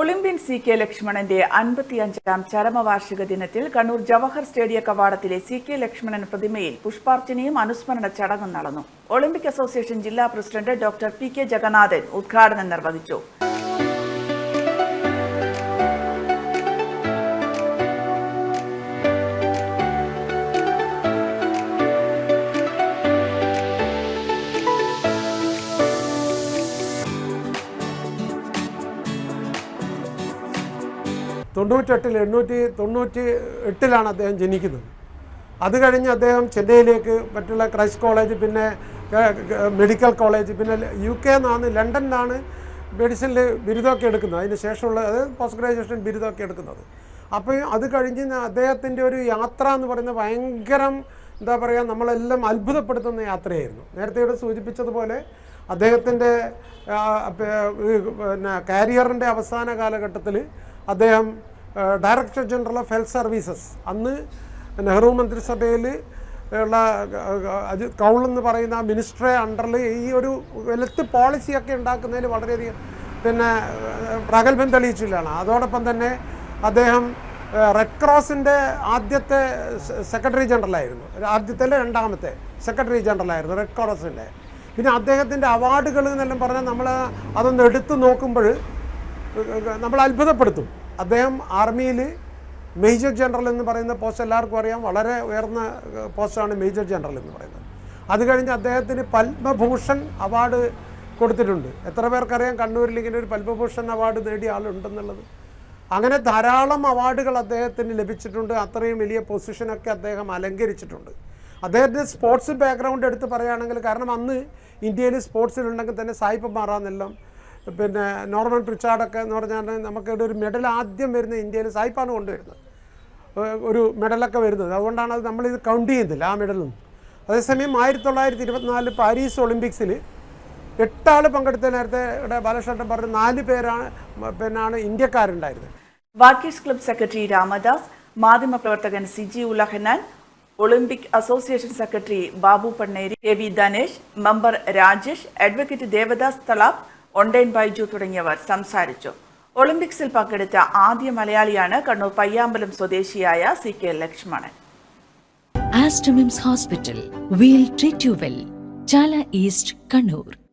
Olympian C K ലക്ഷ്മണന്റെ അൻപത്തിയഞ്ചാം ചരമവാർഷിക ദിനത്തിൽ കണ്ണൂർ ജവഹർ സ്റ്റേഡിയ കവാടത്തിലെ സി കെ ലക്ഷ്മണൻ പ്രതിമയിൽ പുഷ്പാർച്ചനയും അനുസ്മരണ ചടങ്ങും നടന്നു. ഒളിമ്പിക് അസോസിയേഷൻ ജില്ലാ president doctor P K Jagannathan ഉദ്ഘാടനം നിർവഹിച്ചു. തൊണ്ണൂറ്റെട്ടിൽ എണ്ണൂറ്റി തൊണ്ണൂറ്റി എട്ടിലാണ് അദ്ദേഹം ജനിക്കുന്നത്. അത് കഴിഞ്ഞ് അദ്ദേഹം ചെന്നൈയിലേക്ക് മറ്റുള്ള ക്രൈസ്റ്റ് കോളേജ് പിന്നെ മെഡിക്കൽ കോളേജ് പിന്നെ യു കെ നിന്നാണ് ലണ്ടനിലാണ് മെഡിസിനിൽ ബിരുദമൊക്കെ എടുക്കുന്നത്. അതിന് ശേഷമുള്ള അതായത് പോസ്റ്റ് ഗ്രാജുവേഷൻ ബിരുദമൊക്കെ എടുക്കുന്നത്. അപ്പോൾ അത് കഴിഞ്ഞ് അദ്ദേഹത്തിന്റെ ഒരു യാത്ര എന്ന് പറയുന്നത് ഭയങ്കരം എന്താ പറയുക നമ്മളെല്ലാം അത്ഭുതപ്പെടുത്തുന്ന യാത്രയായിരുന്നു. നേരത്തെ ഇവിടെ സൂചിപ്പിച്ചതുപോലെ അദ്ദേഹത്തിന്റെ പിന്നെ കാരിയറിന്റെ അവസാന കാലഘട്ടത്തിൽ അദ്ദേഹം director general of health services അന്ന് നെഹ്റു മന്ത്രിസഭയിൽ ഉള്ള അജിത് കൗൾ എന്ന് പറയുന്ന മിനിസ്റ്ററെ അണ്ടറിൽ ഈ ഒരു ഹെൽത്ത് പോളിസിയൊക്കെ ഉണ്ടാക്കുന്നതിൽ വളരെയധികം പിന്നെ പ്രഗത്ഭം തെളിയിച്ചില്ലാണ്. അതോടൊപ്പം തന്നെ അദ്ദേഹം റെഡ് ക്രോസിന്റെ ആദ്യത്തെ സെക്രട്ടറി ജനറലായിരുന്നു ആദ്യത്തെ രണ്ടാമത്തെ സെക്രട്ടറി ജനറലായിരുന്നു റെഡ് ക്രോസിന്റെ പിന്നെ അദ്ദേഹത്തിന്റെ അവാർഡുകൾ എന്നെല്ലാം പറഞ്ഞാൽ നമ്മൾ അതൊന്ന് എടുത്തു നോക്കുമ്പോൾ നമ്മൾ അത്ഭുതപ്പെടുത്തും. അദ്ദേഹം ആർമിയിൽ മേജർ ജനറൽ എന്ന് പറയുന്ന പോസ്റ്റ് എല്ലാവർക്കും അറിയാം. വളരെ ഉയർന്ന പോസ്റ്റാണ് മേജർ ജനറൽ എന്ന് പറയുന്നത്. അത് കഴിഞ്ഞ് അദ്ദേഹത്തിന് പത്മഭൂഷൺ അവാർഡ് കൊടുത്തിട്ടുണ്ട്. എത്ര പേർക്കറിയാം കണ്ണൂരിൽ ഇങ്ങനെ ഒരു പത്മഭൂഷൺ അവാർഡ് നേടിയ ആളുണ്ടെന്നുള്ളത്. അങ്ങനെ ധാരാളം അവാർഡുകൾ അദ്ദേഹത്തിന് ലഭിച്ചിട്ടുണ്ട്. അത്രയും വലിയ പൊസിഷനൊക്കെ അദ്ദേഹം അലങ്കരിച്ചിട്ടുണ്ട്. അദ്ദേഹത്തിന്റെ സ്പോർട്സ് ബാക്ക്ഗ്രൗണ്ട് എടുത്ത് പറയുകയാണെങ്കിൽ കാരണം അന്ന് ഇന്ത്യയിൽ സ്പോർട്സിലുണ്ടെങ്കിൽ തന്നെ സായിപ്പ് മാറാന്നെല്ലാം പിന്നെ നോർമൻ പ്രിച്ചാർഡൊക്കെ എന്ന് പറഞ്ഞാൽ നമുക്ക് ഇവിടെ ഒരു മെഡൽ ആദ്യം വരുന്ന ഇന്ത്യയിൽ സായിപ്പാണ് കൊണ്ടുവരുന്നത്. ഒരു മെഡലൊക്കെ വരുന്നത്. അതുകൊണ്ടാണ് അത് നമ്മളിത് കൗണ്ട് ചെയ്യുന്നില്ല ആ മെഡലൊന്നും അതേസമയം ആയിരത്തി തൊള്ളായിരത്തി ഇരുപത്തിനാല് പാരീസ് ഒളിമ്പിക്സിൽ എട്ടാൾ പങ്കെടുത്ത നേരത്തെ ഇവിടെ ബാലകൃഷ്ണൻ പറഞ്ഞ നാല് പേരാണ് പിന്നാണ് ഇന്ത്യക്കാരുണ്ടായിരുന്നത്. വാക്കീസ് ക്ലബ് സെക്രട്ടറി രാമദാസ് മാധ്യമപ്രവർത്തകൻ Siji Ulahannan Olympic association secretary Babu Panneri A V Dhanesh member Rajesh advocate Devadas Thalap ഒണ്ടൈൻ ബൈജു തുടങ്ങിയവർ സംസാരിച്ചു. ഒളിമ്പിക്സിൽ പങ്കെടുത്ത ആദ്യ മലയാളിയാണ് കണ്ണൂർ പയ്യാമ്പലം സ്വദേശിയായ C K Lakshmanan. Aster MIMS hospital we'll treat you well Chala east Kannur.